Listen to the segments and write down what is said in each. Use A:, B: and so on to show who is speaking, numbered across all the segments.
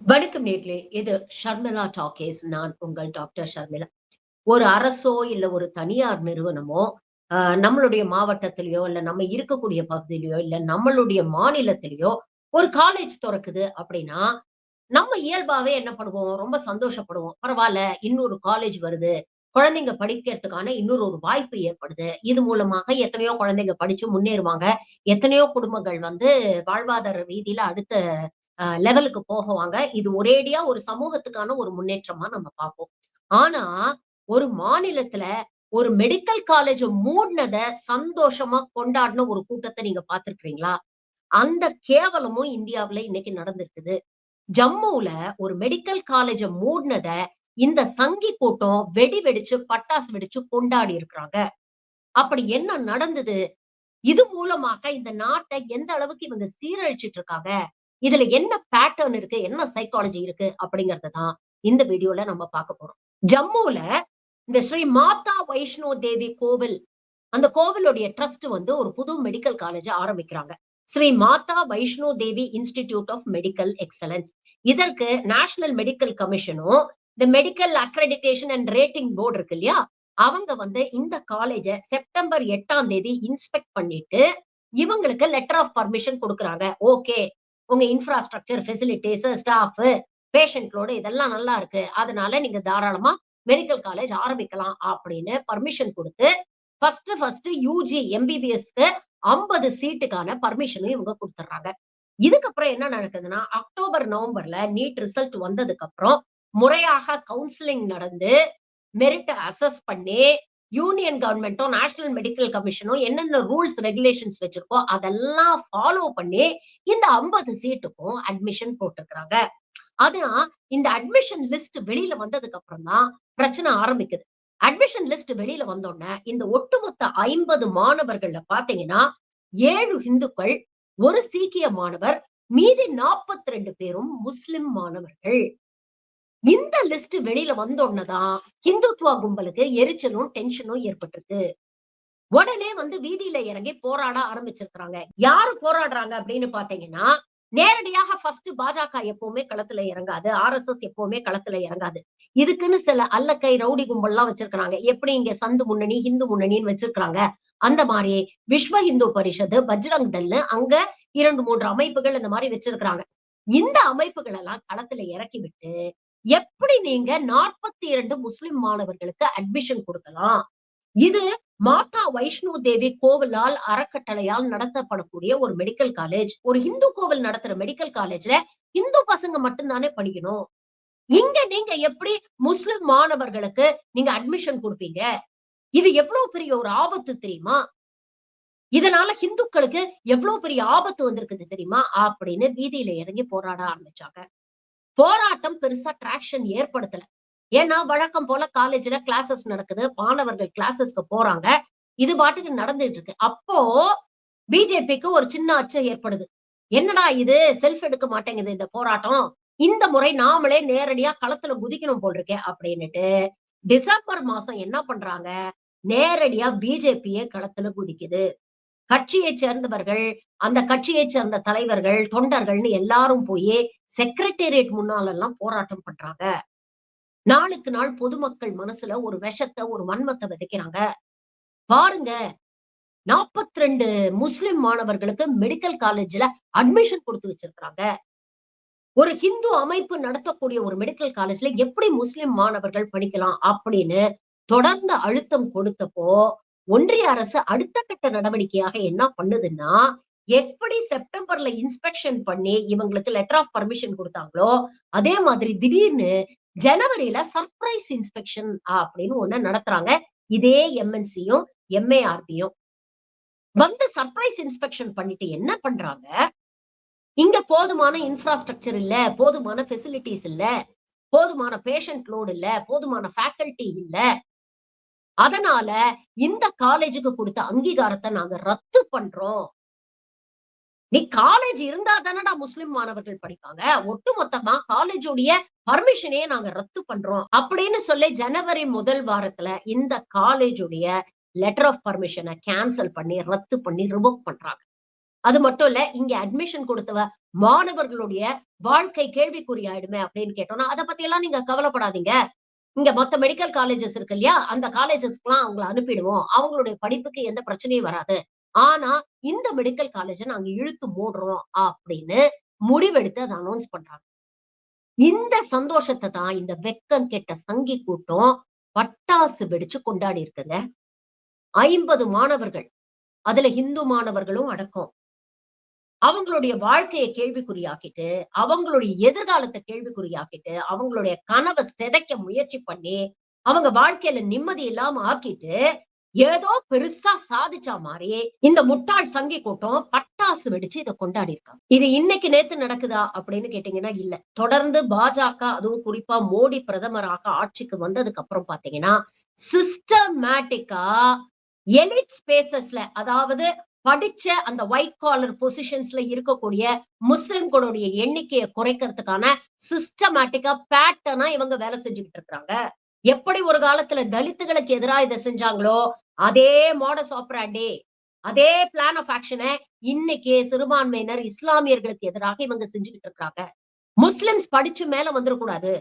A: வணக்கம் நேர்களே இது ஷர்மிளா டாக்கேஸ். நான் உங்கள் டாக்டர் ஷர்மிளா. ஒரு அரசோ இல்ல ஒரு தனியார் நிறுவனமோ ஆஹ் நம்மளுடைய மாவட்டத்திலயோ இல்ல நம்ம இருக்கக்கூடிய பகுதியிலயோ இல்ல நம்மளுடைய மாநிலத்திலயோ ஒரு காலேஜ் திறக்குது அப்படின்னா நம்ம இயல்பாவே என்ன பண்ணுவோம்? ரொம்ப சந்தோஷப்படுவோம். பரவாயில்ல இன்னொரு காலேஜ் வருது. குழந்தைங்க படிக்கிறதுக்கான இன்னொரு ஒரு வாய்ப்பு ஏற்படுது. இது மூலமாக எத்தனையோ குழந்தைங்க படிச்சு முன்னேறுவாங்க. எத்தனையோ குடும்பங்கள் வந்து வாழ்வாதார ரீதியில அடுத்த லெவலுக்கு போகுவாங்க. இது ஒரேடியா ஒரு சமூகத்துக்கான ஒரு முன்னேற்றமா நம்ம பார்ப்போம். ஆனா ஒரு மாநிலத்துல ஒரு மெடிக்கல் காலேஜ் மூடினத சந்தோஷமா கொண்டாடின ஒரு கூட்டத்தை நீங்க பாத்துருக்கீங்களா அந்த கேவலமும் இந்தியாவுல இன்னைக்கு நடந்திருக்குது. ஜம்முல ஒரு மெடிக்கல் காலேஜ மூடினத இந்த சங்கி கூட்டம் வெடி வெடிச்சு பட்டாசு வெடிச்சு கொண்டாடி இருக்கிறாங்க. அப்படி என்ன நடந்தது? இது மூலமாக இந்த நாட்டை எந்த அளவுக்கு இவங்க சீரழிச்சிட்டு இருக்காங்க? இதுல என்ன பேட்டர்ன் இருக்கு என்ன சைக்காலஜி இருக்கு அப்படிங்கறத தான் இந்த வீடியோல நம்ம பார்க்க போறோம். ஜம்முல இந்த ஸ்ரீ மாதா வைஷ்ணோ தேவி கோவில் அந்த கோவிலுடைய ட்ரஸ்ட் வந்து ஒரு புது மெடிக்கல் காலேஜ் ஆரம்பிக்கிறாங்க. Shri Mata Vaishno Devi institute of medical excellence. இதற்கு நேஷனல் மெடிக்கல் கமிஷனும் இந்த medical accreditation and rating board இருக்கு இல்லையா? அவங்க வந்து இந்த காலேஜ செப்டம்பர் எட்டாம் தேதி இன்ஸ்பெக்ட் பண்ணிட்டு இவங்களுக்கு லெட்டர் ஆஃப் பர்மிஷன் கொடுக்குறாங்க. ஓகே உங்க இன்ஃப்ராஸ்ட்ரக்சர் ஃபெசிலிட்டிஸ் ஸ்டாஃப் பேஷண்ட்லோட இதெல்லாம் நல்லா இருக்கு. அதனால நீங்க தாராளமா மெடிக்கல் காலேஜ் ஆரம்பிக்கலாம் அப்படின்னு பர்மிஷன் கொடுத்து ஃபர்ஸ்ட் ஃபர்ஸ்ட் யூஜி எம்பிபிஎஸ்க்கு ஐம்பது சீட்டுக்கான பர்மிஷனும் இவங்க கொடுத்துட்றாங்க. இதுக்கப்புறம் என்ன நடக்குதுன்னா அக்டோபர் நவம்பர்ல நீட் ரிசல்ட் வந்ததுக்கு அப்புறம் முறையாக கவுன்சிலிங் நடந்து மெரிட்டை அசஸ் பண்ணி யூனியன் கவர்மெண்ட்டும் நேஷனல் மெடிக்கல் கமிஷனும் என்னென்ன ரூல்ஸ் ரெகுலேஷன்ஸ் வச்சிருக்கோ அதெல்லாம் ஃபாலோ பண்ணி இந்த ஐம்பது சீட்டுக்கும் அட்மிஷன் போட்டிருக்கிறாங்க அதான் இந்த அட்மிஷன் லிஸ்ட் வெளியில வந்ததுக்கு அப்புறம் தான் பிரச்சனை ஆரம்பிக்குது. அட்மிஷன் லிஸ்ட் வெளியில வந்தோடனே இந்த ஒட்டுமொத்த ஐம்பது மாணவர்கள்ல பாத்தீங்கன்னா ஏழு இந்துக்கள் ஒரு சீக்கிய மாணவர் மீதி நாற்பத்தி ரெண்டு பேரும் முஸ்லிம் மாணவர்கள். இந்த லிஸ்ட் வெளியில வந்தோடனதான் ஹிந்துத்வா கும்பலுக்கு எரிச்சலும் டென்ஷனும் ஏற்பட்டிருக்கு. உடனே வந்து வீதியில இறங்கி போராட ஆரம்பிச்சிருக்கிறாங்க. யாரு போராடுறாங்க அப்படின்னு பாத்தீங்கன்னா நேரடியாக ஃபர்ஸ்ட் பாஜக எப்பவுமே களத்துல இறங்காது ஆர் எஸ் எஸ் எப்பவுமே களத்துல இறங்காது. இதுக்குன்னு சில அல்லக்கை ரவுடி கும்பல்லாம் வச்சிருக்கிறாங்க. எப்படி இங்க சந்து முன்னணி ஹிந்து முன்னணின்னு வச்சிருக்கிறாங்க. அந்த மாதிரி விஸ்வ இந்து பரிஷத்து பஜ்ரங் தல்னு அங்க இரண்டு மூன்று அமைப்புகள் இந்த மாதிரி வச்சிருக்கிறாங்க. இந்த அமைப்புகள் எல்லாம் களத்துல இறக்கி விட்டு எப்படி நீங்க நாற்பத்தி இரண்டு முஸ்லிம் மாணவர்களுக்கு அட்மிஷன் கொடுக்கலாம்? இது மாதா வைஷ்ணோ தேவி கோவிலால் அறக்கட்டளையால் நடத்தப்படக்கூடிய ஒரு மெடிக்கல் காலேஜ் ஒரு இந்து கோவில் நடத்துற மெடிக்கல் காலேஜ்ல இந்து பசங்க மட்டும்தானே படிக்கணும். இங்க நீங்க எப்படி முஸ்லிம் மாணவர்களுக்கு நீங்க அட்மிஷன் கொடுப்பீங்க? இது எவ்வளவு பெரிய ஒரு ஆபத்து தெரியுமா? இதனால ஹிந்துக்களுக்கு எவ்வளவு பெரிய ஆபத்து வந்திருக்குது தெரியுமா? அப்படின்னு வீதியில இறங்கி போராட ஆரம்பிச்சாங்க. போராட்டம் பெருசா டிராக்ஷன் ஏற்படுத்தல. ஏன்னா வழக்கம் போல காலேஜ்ல கிளாஸஸ் நடக்குது மாணவர்கள் கிளாஸஸ்க்கு போறாங்க இது பாட்டுக்கு நடந்துட்டு இருக்கு. அப்போ பிஜேபிக்கு ஒரு சின்ன அச்சம் ஏற்படுது. என்னடா இது? செல்ஃப் எடுக்க மாட்டேங்குது இந்த போராட்டம். இந்த முறை நாமளே நேரடியா களத்துல குதிக்கணும் போல் இருக்கே அப்படின்னுட்டு டிசம்பர் மாசம் என்ன பண்றாங்க? நேரடியா பிஜேபியே களத்துல குதிக்குது. கட்சியை சேர்ந்தவர்கள் அந்த கட்சியை சேர்ந்த தலைவர்கள் தொண்டர்கள்னு எல்லாரும் போய் செக்ரட்டேரியட் முன்னாலெல்லாம் போராட்டம் பண்றாங்க. நாளுக்கு நாள் பொதுமக்கள் மனசுல ஒரு விஷத்தை ஒரு வன்மத்தை விதைக்கிறாங்க. பாருங்க நாற்பத்தி ரெண்டு முஸ்லிம் மாணவர்களுக்கு மெடிக்கல் காலேஜ்ல அட்மிஷன் கொடுத்து வச்சிருக்கிறாங்க. ஒரு ஹிந்து அமைப்பு நடத்தக்கூடிய ஒரு மெடிக்கல் காலேஜ்ல எப்படி முஸ்லிம் மாணவர்கள் படிக்கலாம் அப்படின்னு தொடர்ந்து அழுத்தம் கொடுத்தப்போ ஒன்றிய அரசு அடுத்த கட்ட நடவடிக்கையாக என்ன பண்ணுதுன்னா எப்படி செப்டம்பர்ல இன்ஸ்பெக்ஷன் பண்ணி இவங்களுக்கு லெட்டர் ஆஃப் பர்மிஷன் கொடுத்தாங்களோ அதே மாதிரி திடீர்னு ஜனவரியில சர்ப்ரைஸ் இன்ஸ்பெக்ஷன் அப்படின்னு ஒண்ணு நடத்துறாங்க. இதே எம்என்சியும் எம்ஏஆர்பியும் வந்து சர்ப்ரைஸ் இன்ஸ்பெக்ஷன் பண்ணிட்டு என்ன பண்றாங்க? இங்க போதுமான இன்ஃப்ராஸ்ட்ரக்சர் இல்ல போதுமான ஃபெசிலிட்டிஸ் இல்ல போதுமான பேஷண்ட் லோடு இல்ல போதுமான ஃபேக்கல்டி இல்ல. அதனால இந்த காலேஜுக்கு கொடுத்த அங்கீகாரத்தை நாங்க ரத்து பண்றோம். நீ காலேஜ் இருந்தா தானடா முஸ்லிம் மாணவர்கள் படிப்பாங்க. ஒட்டு மொத்தமா காலேஜோடைய பர்மிஷனே நாங்க ரத்து பண்றோம் அப்படின்னு சொல்லி ஜனவரி முதல் வாரத்துல இந்த காலேஜுடைய லெட்டர் ஆஃப் பர்மிஷனை கேன்சல் பண்ணி ரத்து பண்ணி ரிவோக் பண்றாங்க. அது மட்டும் இல்ல இங்க அட்மிஷன் கொடுத்தவ மாணவர்களுடைய வாழ்க்கை கேள்விக்குறி ஆயிடுமே அப்படின்னு கேட்டோம்னா அதை பத்தி எல்லாம் நீங்க கவலைப்படாதீங்க. இங்க மத்த மெடிக்கல் காலேஜஸ் இருக்கு இல்லையா அந்த காலேஜஸ்க்கு எல்லாம் அவங்களை அனுப்பிடுவோம். அவங்களுடைய படிப்புக்கு எந்த பிரச்சனையும் வராது. ஆனா இந்த மெடிக்கல் காலேஜ நாங்க இழுத்து மூடுறோம் அப்படின்னு முடிவெடுத்து அதை அனௌன்ஸ் பண்றாங்க. இந்த சந்தோஷத்தை தான் இந்த வெக்கம் கெட்ட சங்கி கூட்டம் பட்டாசு வெடிச்சு கொண்டாடி இருக்குங்க. ஐம்பது மாணவர்கள் அதுல இந்து மாணவர்களும் அடக்கம். அவங்களுடைய வாழ்க்கையை கேள்விக்குறியாக்கிட்டு அவங்களுடைய எதிர்காலத்தை கேள்விக்குறியாக்கிட்டு அவங்களுடைய கனவை சிதைக்க முயற்சி பண்ணி அவங்க வாழ்க்கையில நிம்மதி இல்லாம ஆக்கிட்டு ஏதோ பெருசா சாதிச்சா மாதிரி இந்த முட்டாள் சங்கி கூட்டம் பட்டாசு வெடிச்சு இதை கொண்டாடி இருக்காங்க இது இன்னைக்கு நேத்து நடக்குதா அப்படின்னு கேட்டீங்கன்னா இல்ல. தொடர்ந்து பாஜக அதுவும் குறிப்பா மோடி பிரதமராக ஆட்சிக்கு வந்ததுக்கு அப்புறம் பாத்தீங்கன்னா சிஸ்டமேட்டிக்கா எலிட் ஸ்பேசஸ்ல அதாவது படிச்ச அந்த ஒயிட் காலர் பொசிஷன்ஸ்ல இருக்கக்கூடிய முஸ்லிம்களுடைய எண்ணிக்கையை குறைக்கிறதுக்கான சிஸ்டமேட்டிக்கா பேட்டர்னா இவங்க வேலை செஞ்சுக்கிட்டு இருக்காங்க எப்படி ஒரு காலத்துல தலித்துகளுக்கு எதிராக இதை செஞ்சாங்களோ அதே மாடஸ் ஆப்ராண்டே அதே பிளான் ஆஃப் ஆக்ஷனை இன்னைக்கு சிறுபான்மையினர் இஸ்லாமியர்களுக்கு எதிராக இவங்க செஞ்சுக்கிட்டு இருக்காங்க. முஸ்லிம்ஸ் படிச்சு மேல வந்துடக்கூடாது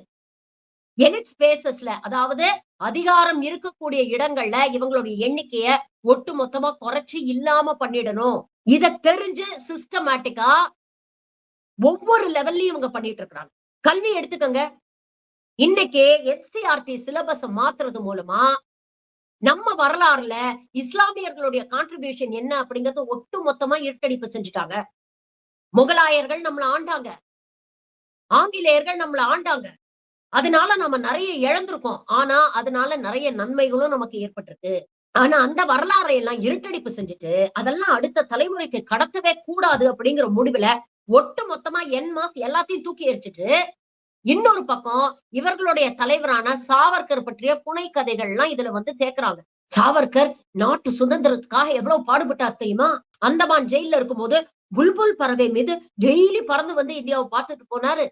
A: எலிட் ஸ்பேசஸ்ல அதாவது அதிகாரம் இருக்கக்கூடிய இடங்கள்ல இவங்களுடைய எண்ணிக்கைய ஒட்டு மொத்தமா குறைச்சு இல்லாம பண்ணிடணும். இத தெரிஞ்சு சிஸ்டமேட்டிக்கா ஒவ்வொரு லெவல்லயும் இவங்க பண்ணிட்டு இருக்காங்க கல்வி எடுத்துக்கங்க. இன்னைக்கு என்சிஆர்டி சிலபஸ மாத்துறது மூலமா நம்ம வரலாறுல இஸ்லாமியர்களுடைய கான்ட்ரிபியூஷன் என்ன அப்படிங்கறத ஒட்டு மொத்தமா இருட்டடிப்பு செஞ்சுட்டாங்க. முகலாயர்கள் நம்மள ஆண்டாங்க. ஆங்கிலேயர்கள் நம்மள ஆண்டாங்க. அதனால நம்ம நிறைய இழந்திருக்கோம். ஆனா அதனால நிறைய நன்மைகளும் நமக்கு ஏற்பட்டிருக்கு. ஆனா அந்த வரலாறை எல்லாம் இருட்டடிப்பு செஞ்சுட்டு அதெல்லாம் அடுத்த தலைமுறைக்கு கடத்தவே கூடாது அப்படிங்கிற முடிவுல ஒட்டு மொத்தமா என் மாஸ் எல்லாத்தையும் தூக்கி எரிச்சிட்டு இன்னொரு பக்கம் இவர்களுடைய தலைவரான சாவர்கர் பற்றிய புனை கதைகள்லாம் இதுல வந்து சேர்க்கிறாங்க சாவர்கர் நாட்டு சுதந்திரத்துக்காக எவ்வளவு பாடுபட்டார் தெரியுமா? அந்தமான் ஜெயில இருக்கும்போது புல்புல் பறவை மீது டெய்லி பறந்து வந்து இந்தியாவை பார்த்துட்டு போனாரு.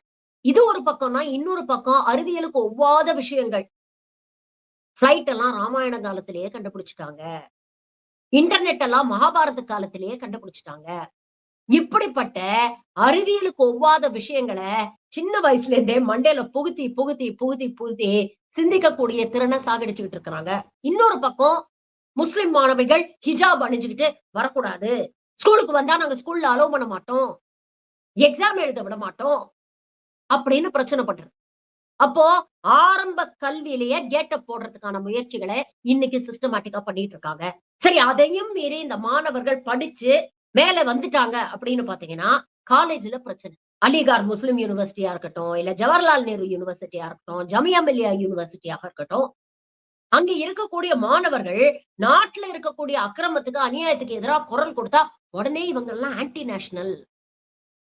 A: இது ஒரு பக்கம்னா இன்னொரு பக்கம் அறிவியலுக்கு ஒவ்வாத விஷயங்கள். ஃப்ளைட் எல்லாம் ராமாயண காலத்திலேயே கண்டுபிடிச்சிட்டாங்க. இன்டர்நெட் எல்லாம் மகாபாரத காலத்திலேயே கண்டுபிடிச்சிட்டாங்க. இப்படிப்பட்ட அறிவியலுக்கு ஒவ்வாத விஷயங்களை சின்ன வயசுல இருந்தே மண்டையில புகுத்தி புகுத்தி புகுத்தி புகுத்தி சிந்திக்கக்கூடிய திறனை சாகடிச்சுக்கிட்டு இருக்கிறாங்க. இன்னொரு பக்கம் முஸ்லிம் மாணவிகள் ஹிஜாப் அணிஞ்சுக்கிட்டு வரக்கூடாது. ஸ்கூலுக்கு வந்தா நாங்க ஸ்கூல்ல அலோவ் பண்ண மாட்டோம். எக்ஸாம் எழுத விட மாட்டோம். அப்படின்னு பிரச்சனை பண்றது அப்போ ஆரம்ப கல்வியிலேயே கேட்ட போடுறதுக்கான முயற்சிகளை இன்னைக்கு சிஸ்டமேட்டிக்கா பண்ணிட்டு இருக்காங்க. சரி அதையும் மீறி இந்த மாணவர்கள் படிச்சு மேல வந்துட்டாங்க அப்படின்னு பாத்தீங்கன்னா காலேஜ்ல பிரச்சனை. அலிகார் முஸ்லிம் யூனிவர்சிட்டியா இருக்கட்டும் இல்ல ஜவஹர்லால் நேரு யூனிவர்சிட்டியா இருக்கட்டும் ஜமியா மில்லியா யூனிவர்சிட்டியாக இருக்கட்டும் அங்க இருக்கக்கூடிய மாணவர்கள் நாட்டுல இருக்கக்கூடிய அக்கிரமத்துக்கு அநியாயத்துக்கு எதிராக குரல் கொடுத்தா உடனே இவங்க எல்லாம் ஆன்டி நேஷனல்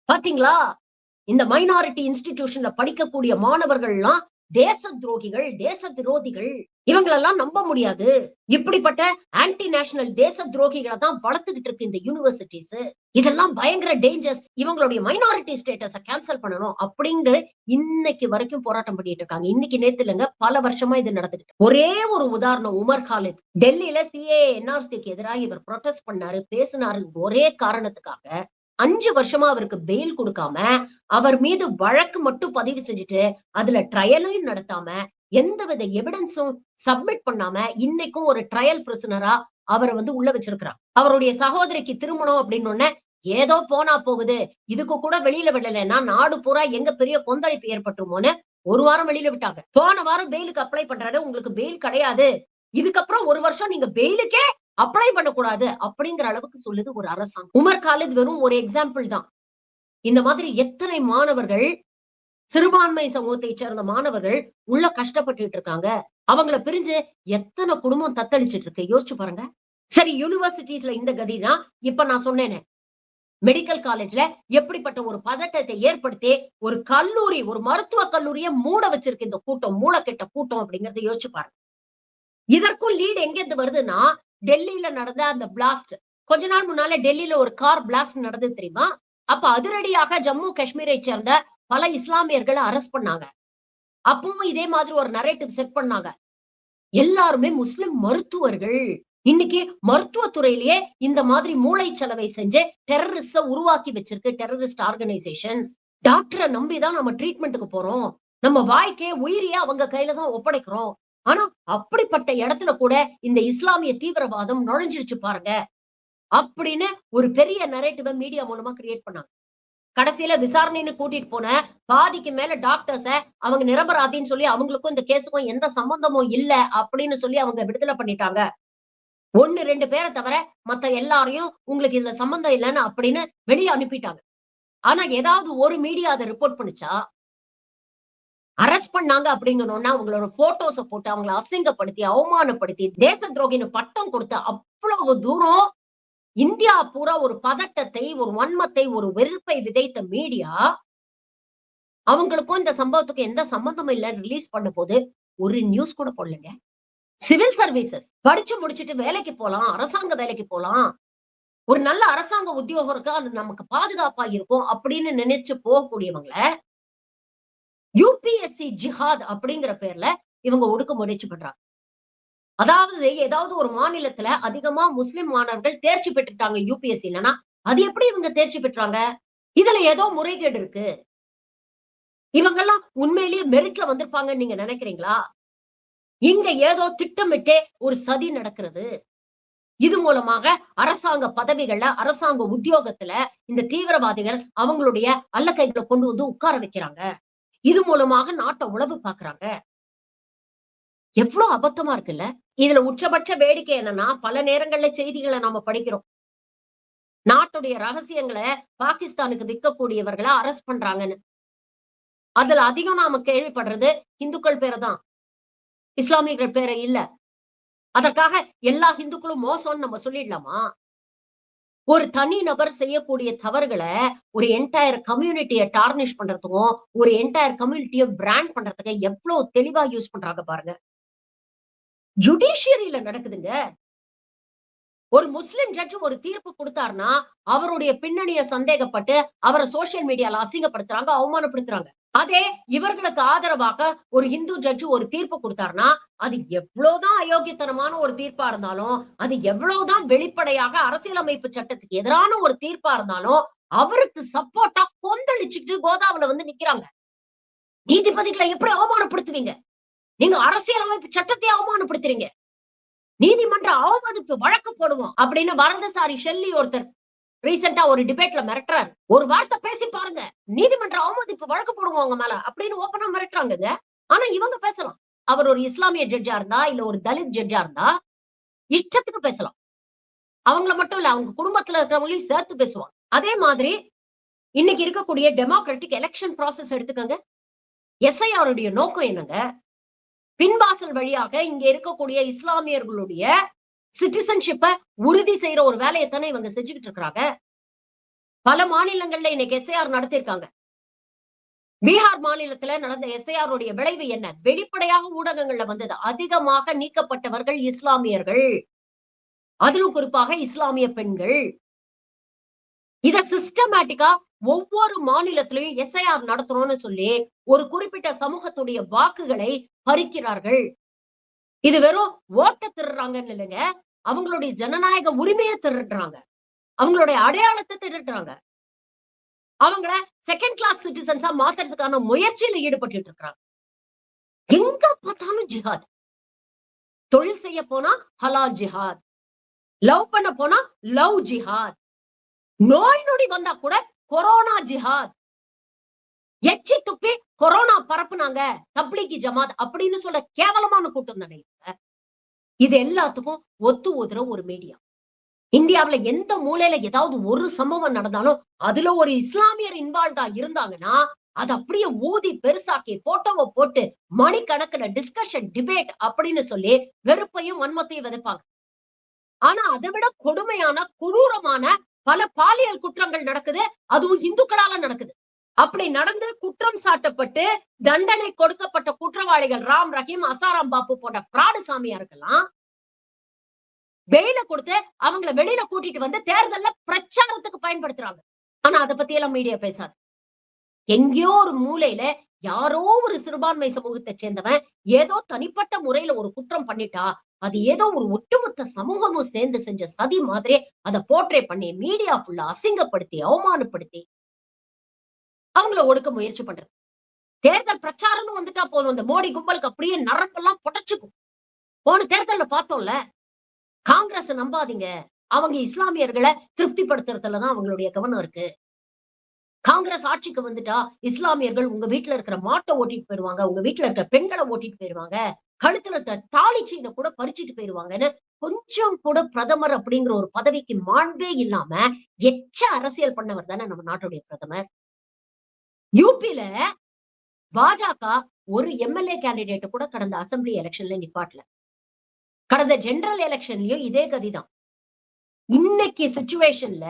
A: பாத்தீங்களா? இந்த மைனாரிட்டி இன்ஸ்டிடியூஷன்ல படிக்கக்கூடிய மாணவர்கள்லாம் தேச துரோகிகள் தேச விரோதிகள் இவங்களெல்லாம் நம்ப முடியாது. இப்படிப்பட்ட ஆன்டி நேஷனல் தேச துரோகிகளை தான் வளர்த்துக்கிட்டு இருக்கு இந்த யூனிவர்சிட்டிஸ் இதெல்லாம் பயங்கர டேஞ்சர்ஸ் இவங்களுடைய மைனாரிட்டி ஸ்டேட்டஸ கேன்சல் பண்ணணும் அப்படிங்கிற இன்னைக்கு வரைக்கும் போராட்டம் பண்ணிட்டு இருக்காங்க. இன்னைக்கு நேத்து இல்லைங்க பல வருஷமா இது நடந்துட்டு ஒரே ஒரு உதாரணம் உமர் காலித். டெல்லியில சிஏ என்ஆர்சிக்கு எதிராக இவர் ப்ரொடெஸ்ட் பண்ணாரு பேசினாரு ஒரே காரணத்துக்காக. அஞ்சு வருஷமா அவருக்கு பெயில் கொடுக்காம அவர் மீது வழக்கு மட்டும் பதிவு செஞ்சுட்டு அதுல ட்ரையலையும் நடத்தாம எந்தவித எவிடன்ஸும் சப்மிட் பண்ணாம இன்னைக்கும் ஒரு ட்ரையல் பிரிசனரா அவரை வந்து உள்ள வச்சிருக்கிறார். அவருடைய சகோதரிக்கு திருமணம் அப்படின்னு ஏதோ போனா போகுது. இதுக்கு கூட வெளியில விடலைன்னா நாடு பூரா எங்க பெரிய கொந்தளிப்பு ஏற்பட்டுருமோன்னு ஒரு வாரம் வெளியில விட்டாங்க. போன வாரம் பெயிலுக்கு அப்ளை பண்றாரு. உங்களுக்கு பெயில் கிடையாது. இதுக்கப்புறம் ஒரு வருஷம் நீங்க பெயிலுக்கே அப்ளை பண்ணக்கூடாது அப்படிங்கிற அளவுக்கு சொல்லுது ஒரு அரசாங்கம். உமர் காலித் வெறும் ஒரு எக்ஸாம்பிள் தான். இந்த மாதிரி எத்தனை மாணவர்கள் சிறுபான்மை சமூகத்தை சேர்ந்த மாணவர்கள் உள்ள கஷ்டப்பட்டுட்டு இருக்காங்க? அவங்கள பிரிஞ்சு எத்தனை குடும்பம் தத்தளிச்சிட்டு இருக்கு? யோசிச்சு பாருங்க. சரி யூனிவர்சிட்டிஸ்ல இந்த கதினா இப்ப நான் சொன்னேனே. மெடிக்கல் காலேஜ்ல எப்படிப்பட்ட ஒரு பதட்டத்தை ஏற்படுத்தி ஒரு கல்லூரி ஒரு மருத்துவ கல்லூரியை மூட வச்சிருக்கு இந்த கூட்டம் மூளக்கெட்ட கூட்டம் அப்படிங்கறத யோசிச்சு பாருங்க. இதற்கும் லீடு எங்க இருந்து வருதுன்னா டெல்லியில நடந்த அந்த பிளாஸ்ட் கொஞ்ச நாள் முன்னால டெல்லியில ஒரு கார் பிளாஸ்ட் நடந்தது தெரியுமா? அப்ப அதிரடியாக ஜம்மு காஷ்மீரை சேர்ந்த பல இஸ்லாமியர்களை அரெஸ்ட் பண்ணாங்க. அப்பவும் இதே மாதிரி ஒரு நரேட்டிவ் செட் பண்ணாங்க. எல்லாருமே முஸ்லிம் மருத்துவர்கள். இன்னைக்கு மருத்துவத்துறையிலேயே இந்த மாதிரி மூளை செலவை செஞ்சு டெரரிஸ்ட உருவாக்கி வச்சிருக்கு டெரரிஸ்ட் ஆர்கனைசேஷன்ஸ் டாக்டரை நம்பிதான் நம்ம ட்ரீட்மெண்ட்டுக்கு போறோம். நம்ம வாழ்க்கையை உயிரியா அவங்க கையில தான் ஒப்படைக்கிறோம். ஆனா அப்படிப்பட்ட இடத்துல கூட இந்த இஸ்லாமிய தீவிரவாதம் நுழைஞ்சிருச்சு பாருங்க. அப்படின்னு ஒரு பெரிய நரேட்டிவை மீடியா மூலமா கிரியேட் பண்ணாங்க. கடைசியில விசாரணைன்னு கூட்டிட்டு போன பாதிக்கு மேல டாக்டர்ஸ அவங்க நிரபராதின்னு சொல்லி அவங்களுக்கும் இந்த கேஸுக்கும் எந்த சம்பந்தமும் இல்ல அப்படின்னு சொல்லி அவங்க விடுதலை பண்ணிட்டாங்க. ஒண்ணு ரெண்டு பேரை தவிர மத்த எல்லாரையும் உங்களுக்கு இதுல சம்பந்தம் இல்லைன்னு அப்படின்னு வெளியே அனுப்பிட்டாங்க. ஆனா ஏதாவது ஒரு மீடியா அதை ரிப்போர்ட் பண்ணுச்சா அரெஸ்ட் பண்ணாங்க அப்படிங்கணும்னா அவங்களோட போட்டோஸ போட்டு அவங்கள அசிங்கப்படுத்தி அவமானப்படுத்தி தேச துரோகின்னு பட்டம் கொடுத்து அவ்வளவு தூரம் இந்தியா பூரா ஒரு பதட்டத்தை ஒரு வன்மத்தை ஒரு வெறுப்பை விதைத்த மீடியா அவங்களுக்கும் இந்த சம்பவத்துக்கும் எந்த சம்பந்தமும் இல்ல ரிலீஸ் பண்ண போது ஒரு நியூஸ் கூட போடலங்க. சிவில் சர்வீசஸ் படிச்சு முடிச்சுட்டு வேலைக்கு போலாம் அரசாங்க வேலைக்கு போலாம். ஒரு நல்ல அரசாங்க உத்தியோகம் இருக்கா அது நமக்கு பாதுகாப்பா இருக்கும் அப்படின்னு நினைச்சு போகக்கூடியவங்கள யூபிஎஸ்சி ஜிஹாத் அப்படிங்கிற பேர்ல இவங்க ஒடுக்க முயற்சி பண்றாங்க. அதாவது ஏதாவது ஒரு மாநிலத்துல அதிகமா முஸ்லிம் மாணவர்கள் தேர்ச்சி பெற்றுட்டாங்க யூபிஎஸ்சி இல்லைன்னா அது எப்படி இவங்க தேர்ச்சி பெற்றாங்க? இதுல ஏதோ முறைகேடு இருக்கு. இவங்கெல்லாம் உண்மையிலேயே மெரிட்ல வந்திருப்பாங்கன்னு நீங்க நினைக்கிறீங்களா? இங்க ஏதோ திட்டமிட்டே ஒரு சதி நடக்கிறது. இது மூலமாக அரசாங்க பதவிகள்ல அரசாங்க உத்தியோகத்துல இந்த தீவிரவாதிகள் அவங்களுடைய அல்லக்கைகளை கொண்டு வந்து உட்கார வைக்கிறாங்க. இது மூலமாக நாட்டை உழவு பாக்குறாங்க. எவ்வளவு அபத்தமா இருக்குல்ல? இதுல உச்சபட்ச வேடிக்கை என்னன்னா பல நேரங்கள்ல செய்திகளை நாம படிக்கிறோம். நாட்டுடைய ரகசியங்களை பாகிஸ்தானுக்கு விற்கக்கூடியவர்களை அரெஸ்ட் பண்றாங்கன்னு. அதுல அதிகம் நாம கேள்விப்படுறது இந்துக்கள் பேரை தான். இஸ்லாமியர்கள் பேரை இல்ல. அதற்காக எல்லா இந்துக்களும் மோசம்னு நம்ம சொல்லிடலாமா? ஒரு தனி நபர் செய்யக்கூடிய தவறுகளை ஒரு என்டையர் கம்யூனிட்டியை டார்னிஷ் பண்றதுக்கும் ஒரு என்டையர் கம்யூனிட்டியை பிராண்ட் பண்றதுக்கு எவ்வளவு தெளிவா யூஸ் பண்றாங்க பாருங்க. ஜுடிஷியரியில நடக்குதுங்க. ஒரு முஸ்லிம் ஜட்ஜும் ஒரு தீர்ப்பு கொடுத்தாருன்னா அவருடைய பின்னணிய சந்தேகப்பட்டு அவரை சோசியல் மீடியால அசிங்கப்படுத்துறாங்க அவமானப்படுத்துறாங்க. அதே இவர்களுக்கு ஆதரவாக ஒரு இந்து ஜட்ஜ் ஒரு தீர்ப்பு கொடுத்தாருன்னா அது எவ்வளவுதான் அயோக்கியத்தனமான ஒரு தீர்ப்பா இருந்தாலும் அது எவ்வளவுதான் வெளிப்படையாக அரசியலமைப்பு சட்டத்துக்கு எதிரான ஒரு தீர்ப்பா இருந்தாலும் அவருக்கு சப்போர்ட்டா கொந்தளிச்சுட்டு கோதாவுல வந்து நிக்கிறாங்க. நீதிபதிகளை எப்படி அவமானப்படுத்துவீங்க? நீங்க அரசியலமைப்பு சட்டத்தை அவமானப்படுத்துறீங்க. நீதிமன்ற அவமதிப்பு வழக்கு போடுவோம் அப்படின்னு வரதசாரி ஷெல்லி ஒருத்தர் ரீசெண்டா ஒரு டிபேட்ல மிரட்டுறாரு. ஒரு வார்த்தை பேசி பாருங்க. நீதிமன்ற அவமதிப்பு வழக்கு போடுவோம் உங்க மேல அப்படின்னு ஓப்பனா மிரட்டுறாங்க ஆனா இவங்க பேசலாம். அவர் ஒரு இஸ்லாமிய ஜட்ஜா இருந்தா இல்ல ஒரு தலித் ஜட்ஜா இருந்தா இஷ்டத்துக்கு பேசலாம். அவங்கள மட்டும் இல்ல அவங்க குடும்பத்துல இருக்கிறவங்களையும் சேர்த்து பேசுவாங்க. அதே மாதிரி இன்னைக்கு இருக்கக்கூடிய டெமோக்ராட்டிக் எலெக்ஷன் ப்ராசஸ் எடுத்துக்கோங்க. எஸ்ஐஆருடைய நோக்கம் என்னங்க? பின்வாசல் வழியாக இங்க இருக்கக்கூடிய இஸ்லாமியர்களுடைய சிட்டிசன்ஷிப்பை உறுதி செய்யற ஒரு வேலையை தானே இவங்க செஞ்சுக்கிட்டு இருக்கிறாங்க. பல மாநிலங்கள்ல இன்னைக்கு எஸ்ஐஆர் நடத்திருக்காங்க பீகார் மாநிலத்துல நடந்த எஸ்ஐஆர் உடைய விளைவு என்ன? வெளிப்படையாக ஊடகங்கள்ல வந்தது. அதிகமாக நீக்கப்பட்டவர்கள் இஸ்லாமியர்கள். அதிலும் குறிப்பாக இஸ்லாமிய பெண்கள். இத சிஸ்டமேட்டிக்கா ஒவ்வொரு மாநிலத்திலையும் எஸ்ஐஆர் நடத்தணும்னு சொல்லி ஒரு குறிப்பிட்ட சமூகத்துடைய வாக்குகளை பறிக்கிறார்கள். இது வெறும் ஓட்ட திருறாங்கன்னு இல்லைங்க. அவங்களுடைய ஜனநாயக உரிமையை திருடுறாங்க. அவங்களுடைய அடையாளத்தை திருடுறாங்க. அவங்கள செகண்ட் கிளாஸ் சிட்டிசன்ஸா மாத்துறதுக்கான முயற்சியில ஈடுபட்டு இருக்கிறாங்க எங்க பார்த்தாலும் ஜிஹாத் தொழில் செய்ய போனா ஹலால் ஜிஹாத் லவ் பண்ண போனா லவ் ஜிஹாத் நோய் நொடி வந்தா கூட கொரோனா ஜிஹாத் எச்சி துப்பி கொரோனா பரப்புனாங்க. தப்ளிகி ஜமாத் அப்படின்னு சொல்ல கேவலமான கூட்டம் தானே இது எல்லாத்துக்கும் ஒத்து ஊதுற ஒரு மீடியா இந்தியாவுல எந்த மூலையில ஏதாவது ஒரு சம்பவம் நடந்தாலும் அதுல ஒரு இஸ்லாமியர் இன்வால்வா இருந்தாங்கன்னா அது அப்படியே ஊதி பெருசாக்கி போட்டோவை போட்டு மணிக்கணக்குல டிஸ்கஷன் டிபேட் அப்படின்னு சொல்லி வெறுப்பையும் வன்மத்தையும் விதைப்பாங்க. ஆனா அதை விட கொடுமையான கொடூரமான பல பாலியல் குற்றங்கள் நடக்குது. அதுவும் இந்துக்களால நடக்குது. அப்படி நடந்து குற்றம் சாட்டப்பட்டு தண்டனை கொடுக்கப்பட்ட குற்றவாளிகள் ராம் ரஹீம் அசாராம் பாப்பு போன்ற பிராடு சாமியாருக்கெல்லாம் வெயில கொடுத்து அவங்கள வெளியில கூட்டிட்டு வந்து தேர்தல்ல பிரச்சாரத்துக்கு பயன்படுத்துறாங்க. ஆனா அதை பத்தி எல்லாம் மீடியா பேசாது. எங்கேயோ ஒரு மூலையில யாரோ ஒரு சிறுபான்மை சமூகத்தை சேர்ந்தவன் ஏதோ தனிப்பட்ட முறையில ஒரு குற்றம் பண்ணிட்டா அது ஏதோ ஒரு ஒட்டுமொத்த சமூகமும் சேர்ந்து செஞ்ச சதி மாதிரி அதை போர்ட்ரே பண்ணி மீடியா ஃபுல்லா அசிங்கப்படுத்தி அவமானப்படுத்தி அவங்கள ஒடுக்க முயற்சி பண்றது. தேர்தல் பிரச்சாரம்னு வந்துட்டா போதும். இந்த மோடி கும்பலுக்கு அப்படியே நரம்பெல்லாம் புடைச்சுக்கும். போன தேர்தல்ல பார்த்தோம்ல காங்கிரஸ் நம்பாதீங்க. அவங்க இஸ்லாமியர்களை திருப்திப்படுத்துறதுலதான் அவங்களுடைய கவனம் இருக்கு. காங்கிரஸ் ஆட்சிக்கு வந்துட்டா இஸ்லாமியர்கள் உங்க வீட்டுல இருக்கிற மாட்டை ஓட்டிட்டு போயிருவாங்க உங்க வீட்டுல இருக்கிற பெண்களை ஓட்டிட்டு போயிருவாங்க கழுத்துல இருக்கிற தாலி கூட பறிச்சுட்டு போயிருவாங்கன்னு கொஞ்சம் கூட பிரதமர் அப்படிங்கிற ஒரு பதவிக்கு மாண்பே இல்லாம எச்ச அரசியல் பண்ணவர் தானே நம்ம நாட்டுடைய பிரதமர். யூபில பாஜக ஒரு எம்எல்ஏ கேண்டிடேட் கூட கடந்த அசம்பிளி எலெக்ஷன்ல நிப்பாட்டல. கடந்த ஜெனரல் எலெக்ஷன்லயும் இதே கதிதான். இன்னைக்கு சுச்சுவேஷன்ல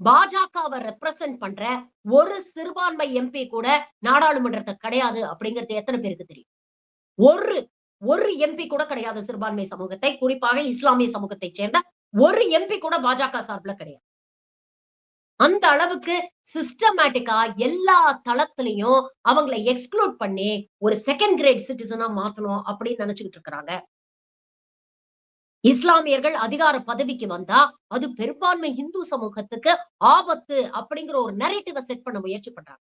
A: பாஜகவை ரெப்ரசன்ட் பண்ற ஒரு சிறுபான்மை எம்பி கூட நாடாளுமன்றத்தை கிடையாது அப்படிங்கிறது எத்தனை பேருக்கு தெரியும்? ஒரு ஒரு எம்பி கூட கிடையாது சிறுபான்மை சமூகத்தை குறிப்பாக இஸ்லாமிய சமூகத்தை சேர்ந்த ஒரு எம்பி கூட பாஜக சார்பில் கிடையாது. அந்த அளவுக்கு சிஸ்டமேட்டிக்கா எல்லா தளத்திலையும் அவங்கள எக்ஸ்க்ளூட் பண்ணி ஒரு செகண்ட் கிரேட் சிட்டிசனா மாத்தணும் அப்படின்னு நினைச்சுக்கிட்டு இருக்கிறாங்க. இஸ்லாமியர்கள் அதிகார பதவிக்கு வந்தா அது பெரும்பான்மை இந்து சமூகத்துக்கு ஆபத்து அப்படிங்கிற ஒரு நெரேட்டிவை செட் பண்ண முயற்சி பண்றாங்க.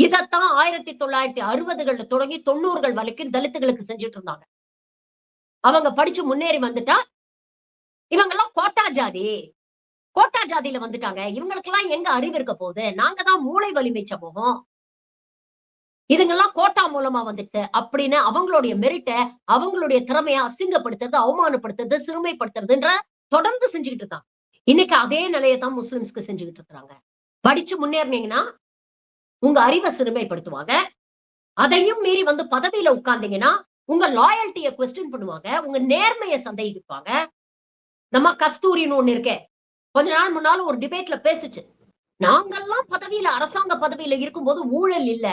A: இதத்தான் ஆயிரத்தி தொள்ளாயிரத்தி அறுபதுகள்ல தொடங்கி தொண்ணூறுகள் வரைக்கும் தலித்துகளுக்கு செஞ்சுட்டு இருந்தாங்க. அவங்க படிச்சு முன்னேறி வந்துட்டா இவங்க எல்லாம் கோட்டா ஜாதி. கோட்டா ஜாதியில வந்துட்டாங்க. இவங்களுக்கு எல்லாம் எங்க அறிவு இருக்க போகுது? நாங்க தான் மூளை வலிமை சமூகம். இதுங்கெல்லாம் கோட்டா மூலமா வந்துட்டு அப்படின்னு அவங்களுடைய மெரிட்ட அவங்களுடைய திறமையை அசிங்கப்படுத்துறது அவமானப்படுத்துறது சிறுமைப்படுத்துறதுன்ற தொடர்ந்து செஞ்சுக்கிட்டு இருக்காங்க. இன்னைக்கு அதே நிலையை தான் முஸ்லிம்ஸ்க்கு செஞ்சுக்கிட்டு இருக்கிறாங்க. படிச்சு முன்னேறினீங்கன்னா உங்க அறிவை சிறுமைப்படுத்துவாங்க. அதையும் மீறி வந்து பதவியில உட்கார்ந்தீங்கன்னா உங்க லாயல்ட்டிய கொஸ்டின் பண்ணுவாங்க. உங்க நேர்மையை சந்தேகிப்பாங்க. நம்ம கஸ்தூரின்னு ஒண்ணு இருக்கே கொஞ்ச நாள் முன்னால ஒரு டிபேட்ல பேசுச்சு. நாங்கெல்லாம் பதவியில அரசாங்க பதவியில இருக்கும்போது ஊழல் இல்ல.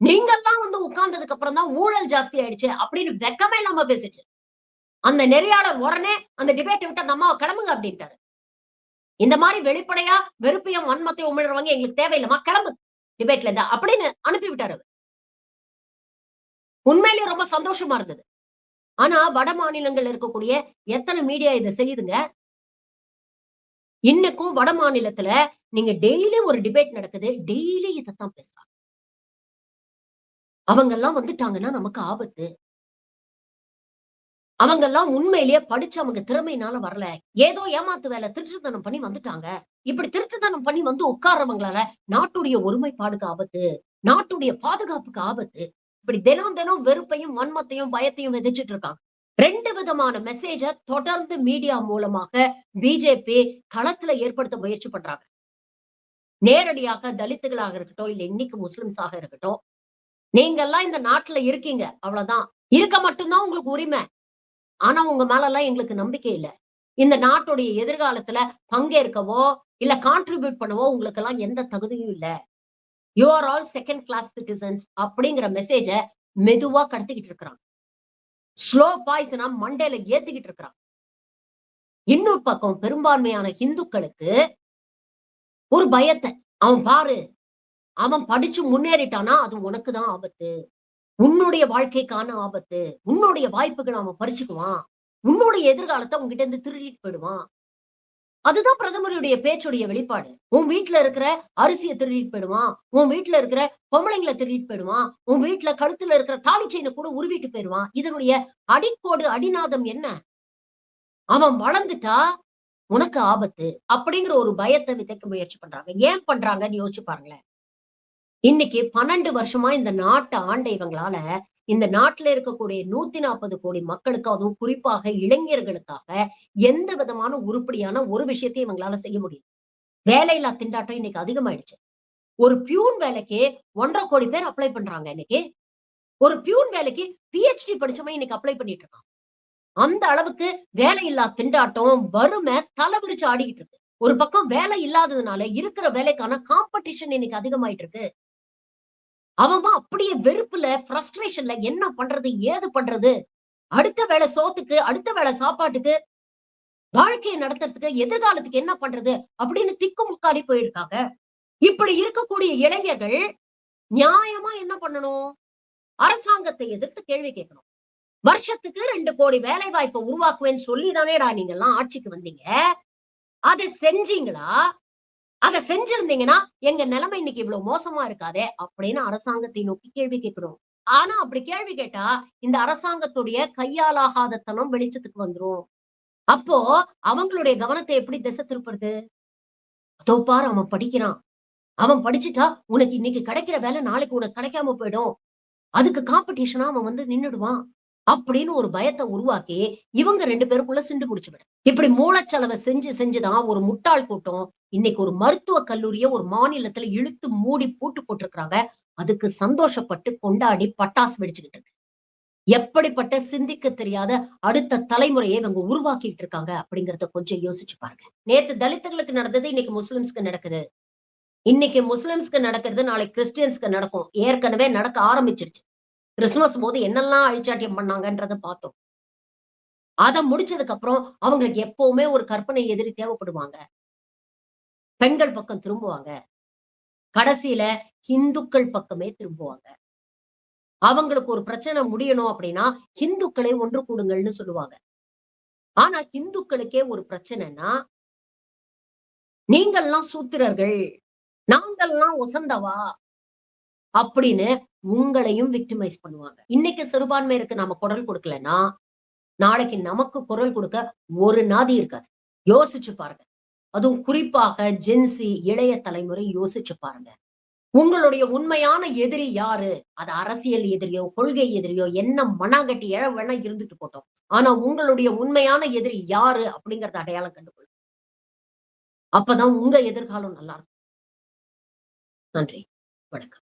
A: நீங்கெல்லாம் வந்து உட்கார்ந்ததுக்கு அப்புறம் தான் ஊழல் ஜாஸ்தி ஆயிடுச்சு அப்படின்னு வெக்கமே இல்லாம பேசுச்சு. அந்த நெறியாளர் உடனே அந்த டிபேட்டை விட்டு அந்த அம்மாவை கிளம்புங்க அப்படின்ட்டாரு. இந்த மாதிரி வெளிப்படையா வெறுப்பையும் வன்மத்தையும் உமிழ்றவங்க எங்களுக்கு தேவையில்லமா கிளம்பு. டிபேட்ல இருந்தா அப்படின்னு அனுப்பி விட்டாரு உண்மையிலேயே ரொம்ப சந்தோஷமா இருந்தது. ஆனா வட மாநிலங்கள்ல இருக்கக்கூடிய எத்தனை மீடியா இதை செய்யுதுங்க? இன்னைக்கும் வட மாநிலத்துல நீங்க டெய்லி ஒரு டிபேட் நடக்குது. டெய்லி இதைத்தான் பேசுறாங்க. அவங்க எல்லாம் வந்துட்டாங்கன்னா நமக்கு ஆபத்து. அவங்க எல்லாம் உண்மையிலேயே படிச்சு அவங்க திறமையினால வரல. ஏதோ ஏமாத்து வேலை திருட்டுத்தனம் பண்ணி வந்துட்டாங்க. இப்படி திருட்டுத்தனம் பண்ணி வந்து உட்கார்றவங்களால நாட்டுடைய ஒருமைப்பாடுக்கு ஆபத்து. நாட்டுடைய பாதுகாப்புக்கு ஆபத்து. இப்படி தினம் தினம் வெறுப்பையும் வன்மத்தையும் பயத்தையும் விதைச்சிட்டு இருக்காங்க. ரெண்டு விதமான மெசேஜ தொடர்ந்து மீடியா மூலமாக பிஜேபி களத்துல ஏற்படுத்த முயற்சி பண்றாங்க. நேரடியாக தலித்துகளாக இருக்கட்டும் இல்ல இன்னைக்கு முஸ்லிம்ஸாக இருக்கட்டும் நீங்க எல்லாம் இந்த நாட்டுல இருக்கீங்க அவ்வளவுதான். இருக்க மட்டும்தான் உங்களுக்கு உரிமை. ஆனா உங்க மேல எல்லாம் எங்களுக்கு நம்பிக்கை இல்ல. இந்த நாட்டுடைய எதிர்காலத்துல பங்கேற்கவோ இல்ல கான்ட்ரிபியூட் பண்ணவோ உங்களுக்கு எல்லாம் எந்த தகுதியும் இல்ல. You are all second class citizens அப்படிங்கிற மெசேஜ மெதுவா கடத்திக்கிட்டு இருக்கிறாங்க. ஸ்லோ பாய்சனா மண்டேல ஏத்திக்கிட்டு இருக்கிறான். இன்னொரு பக்கம் பெரும்பான்மையான இந்துக்களுக்கு ஒரு பயத்தை. அவன் பாரு அவன் படிச்சு முன்னேறிட்டானா அது உனக்கு தான் ஆபத்து. உன்னுடைய வாழ்க்கைக்கான ஆபத்து. உன்னுடைய வாய்ப்புகளை அவன் பறிச்சுக்குவான். உன்னுடைய எதிர்காலத்தை உன்கிட்ட இருந்து திருடிட்டு போயிடுவான். அதுதான் பிரதமருடைய பேச்சுடைய வெளிப்பாடு. உன் வீட்டுல இருக்கிற அரிசியை திருடிட்டு போயிடுவான். உன் வீட்டுல இருக்கிற பொம்பளைங்களை திருடிட்டு போயிடுவான். உன் வீட்டுல கழுத்துல இருக்கிற தாலி செயினை கூட உருவிட்டு போயிடுவான். இதனுடைய அடிக்கோடு அடிநாதம் என்ன? அவன் வளர்ந்துட்டா உனக்கு ஆபத்து அப்படிங்கிற ஒரு பயத்தை விதைக்க முயற்சி பண்றாங்க. ஏன் பண்றாங்கன்னு யோசிச்சு பாருங்களேன். இன்னைக்கு பன்னெண்டு வருஷமா இந்த நாட்டை ஆண்ட இவங்களால இந்த நாட்டுல இருக்கக்கூடிய நூத்தி நாற்பது கோடி மக்களுக்கு அதுவும் குறிப்பாக இளைஞர்களுக்காக எந்த விதமான உருப்படியான ஒரு விஷயத்தையும் இவங்களால செய்ய முடியும் வேலையில்லா திண்டாட்டம் இன்னைக்கு அதிகமாயிடுச்சு. ஒரு பியூன் வேலைக்கு ஒன்றரை கோடி பேர் அப்ளை பண்றாங்க இன்னைக்கு. ஒரு பியூன் வேலைக்கு பிஹெச்டி படிச்சவன் இன்னைக்கு அப்ளை பண்ணிட்டு இருக்கான். அந்த அளவுக்கு வேலையில்லா திண்டாட்டம் வறுமை தலை விரிச்சு ஆடிக்கிட்டு இருக்கு. ஒரு பக்கம் வேலை இல்லாததுனால இருக்கிற வேலைக்கான காம்படிஷன் இன்னைக்கு அதிகமாயிட்டு இருக்கு. அவன் அப்படியே வெறுப்புல ஃப்ரஸ்ட்ரேஷன்ல என்ன பண்றது ஏது பண்றது? அடுத்த வேலை சோத்துக்கு அடுத்த வேலை சாப்பாட்டுக்கு வாழ்க்கையை நடத்துறதுக்கு எதிர்காலத்துக்கு என்ன பண்றது? அப்படின்னு திக்கு முக்காடி போயிருக்காங்க. இப்படி இருக்கக்கூடிய இளைஞர்கள் நியாயமா என்ன பண்ணணும்? அரசாங்கத்தை எதிர்த்து கேள்வி கேட்கணும். வருஷத்துக்கு ரெண்டு கோடி வேலை வாய்ப்பை உருவாக்குவேன்னு சொல்லி தானேடா நீங்க எல்லாம் ஆட்சிக்கு வந்தீங்க. அதை செஞ்சீங்களா? அதை செஞ்சிருந்தீங்கன்னா எங்க நிலைமை இன்னைக்கு இவ்வளவு மோசமா இருக்காதே அப்படின்னு அரசாங்கத்தை நோக்கி கேள்வி கேட்கணும் ஆனா அப்படி கேள்வி கேட்டா இந்த அரசாங்கத்துடைய கையாலாகாத தனம் வெளிச்சத்துக்கு வந்துரும். அப்போ அவங்களுடைய கவனத்தை எப்படி திசை திருப்புறது? அதோ அவன் படிக்கிறான். அவன் படிச்சுட்டா உனக்கு இன்னைக்கு கிடைக்கிற வேலை நாளைக்கு உனக்கு கிடைக்காம போயிடும். அதுக்கு காம்படிஷனா அவன் வந்து நின்னுடுவான். அப்படின்னு ஒரு பயத்தை உருவாக்கி இவங்க ரெண்டு பேருக்குள்ள சிண்டு குடிச்சுவிடும் இப்படி மூளைச்சலவை செஞ்சு செஞ்சுதான் ஒரு முட்டாள் கூட்டம் இன்னைக்கு ஒரு மருத்துவ கல்லூரிய ஒரு மாநிலத்துல இழுத்து மூடி பூட்டு போட்டிருக்கிறாங்க. அதுக்கு சந்தோஷப்பட்டு கொண்டாடி பட்டாசு வெடிச்சுக்கிட்டு இருக்கு. எப்படிப்பட்ட சிந்திக்க தெரியாத அடுத்த தலைமுறையை இவங்க உருவாக்கிட்டு இருக்காங்க அப்படிங்கறத கொஞ்சம் யோசிச்சு பாருங்க. நேத்து தலித்துகளுக்கு நடந்தது இன்னைக்கு முஸ்லிம்ஸ்க்கு நடக்குது. இன்னைக்கு முஸ்லிம்ஸ்க்கு நடக்கிறது நாளைக்கு கிறிஸ்டியன்ஸ்க்கு நடக்கும். ஏற்கனவே நடக்க ஆரம்பிச்சிருச்சு. கிறிஸ்துமஸ் போது என்னெல்லாம் அழிச்சாட்டியம் பண்ணாங்கன்றத பார்த்தோம். அதை முடிச்சதுக்கு அப்புறம் அவங்களுக்கு எப்பவுமே ஒரு கற்பனை எதிரி தேவைப்படுவாங்க. பெண்கள் பக்கம் திரும்புவாங்க. கடைசியில இந்துக்கள் பக்கமே திரும்புவாங்க. அவங்களுக்கு ஒரு பிரச்சனை முடியணும் அப்படின்னா இந்துக்களை ஒன்று கூடுங்கள்னு சொல்லுவாங்க. ஆனா இந்துக்களுக்கே ஒரு பிரச்சனைனா நீங்கள்லாம் சூத்திரர்கள் நாங்கள்லாம் ஒசந்தவா? அப்படின்னு உங்களையும் விக்டிமைஸ் பண்ணுவாங்க. இன்னைக்கு சிறுபான்மையருக்கு நாம குரல் கொடுக்கலன்னா நாளைக்கு நமக்கு குரல் கொடுக்க ஒரு நாதி இருக்காது. யோசிச்சு பாருங்க. அதுவும் குறிப்பாக ஜென்சி இளைய தலைமுறை யோசிச்சு பாருங்க. உங்களுடைய உண்மையான எதிரி யாரு? அது அரசியல் எதிரியோ கொள்கை எதிரியோ என்ன மனாகட்டி எழ வேணா இருந்துட்டு போட்டோம். ஆனா உங்களுடைய உண்மையான எதிரி யாரு அப்படிங்கறத அடையாளம் கண்டுகொள்ளும் அப்பதான் உங்க எதிர்காலம் நல்லா இருக்கும். நன்றி. வணக்கம்.